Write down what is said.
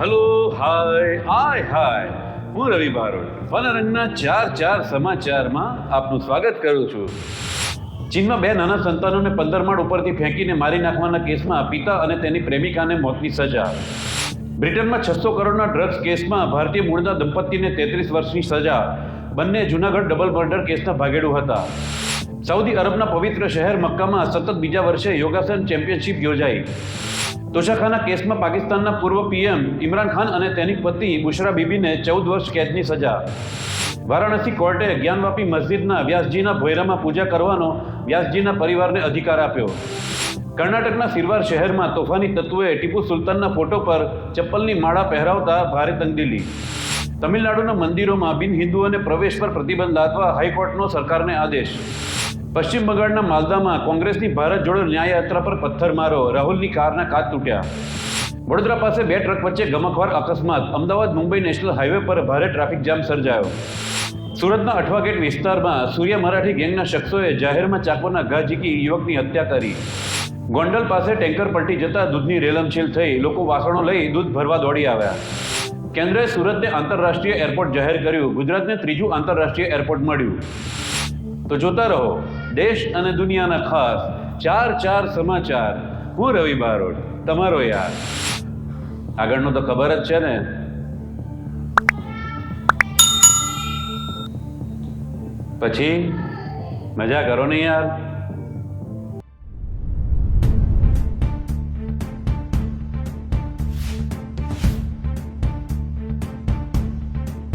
Hello hi હાય હાય હું રવિ બારોટ. વનરંગના ચાર ચાર સમાચારમાં આપનું સ્વાગત કરું છું. ચીનમાં બે નાના સંતાનોને પંદર માળ ઉપરથી ફેંકીને મારી નાખવાના કેસમાં પિતા અને તેની પ્રેમિકાને મોતની સજા. બ્રિટનમાં છસો કરોડના ડ્રગ્સ કેસમાં ભારતીય મૂળના દંપતીને તેત્રીસ વર્ષની સજા. બંને જૂનાગઢ ડબલ મર્ડર કેસના ભાગેડુ હતા. સાઉદી અરબના પવિત્ર શહેર મક્કામાં સતત બીજા વર્ષે યોગાસન ચેમ્પિયનશિપ યોજાઈ. તોશાખાના કેસમાં પાકિસ્તાનના પૂર્વ પીએમ ઇમરાન ખાન અને તેની પત્ની બુશરા બીબીને ચૌદ વર્ષ કેદની સજા. વારાણસી કોર્ટે જ્ઞાનવાપી મસ્જિદના વ્યાસજીના ભોયરામાં પૂજા કરવાનો વ્યાસજીના પરિવારને અધિકાર આપ્યો. કર્ણાટકના સિરવાર શહેરમાં તોફાની તત્વોએ ટીપુ સુલતાનના ફોટો પર ચપ્પલની માળા પહેરાવતા ભારે તંગદિલી. તમિલનાડુના મંદિરોમાં બિન હિન્દુઓને પ્રવેશ પર પ્રતિબંધ લાદવા હાઈકોર્ટનો સરકારને આદેશ. પશ્ચિમ બંગાળના માલદામાં કોંગ્રેસની ભારત જોડો ન્યાયયાત્રા પર પથ્થર મારો, રાહુલની કારના કાચ તૂટ્યા. વડોદરા પાસે બે ટ્રક વચ્ચે ગમખવાર અકસ્માત, અમદાવાદ મુંબઈ નેશનલ હાઈવે પર ભારે ટ્રાફિક જામ સર્જાયો. સુરતના અઠવાગેટ વિસ્તારમાં સૂર્ય મરાઠી ગેંગના શખ્સોએ જાહેરમાં ચાકુના ઘા ઝીકી યુવકની હત્યા કરી. ગોંડલ પાસે ટેન્કર પલટી જતા દૂધની રેલમછેલ થઈ, લોકો વાસણો લઈ દૂધ ભરવા દોડી આવ્યા. કેન્દ્રએ સુરતને આંતરરાષ્ટ્રીય એરપોર્ટ જાહેર કર્યું. ગુજરાતને ત્રીજું આંતરરાષ્ટ્રીય એરપોર્ટ મળ્યું. તો જોતા રહો. દેશ અને દુનિયાના ખાસ ચાર ચાર સમાચાર. હું રવિ બારોટ. તમારો યાર. આગળનું તો ખબર જ છે ને. પછી? મજા કરો ને યાર.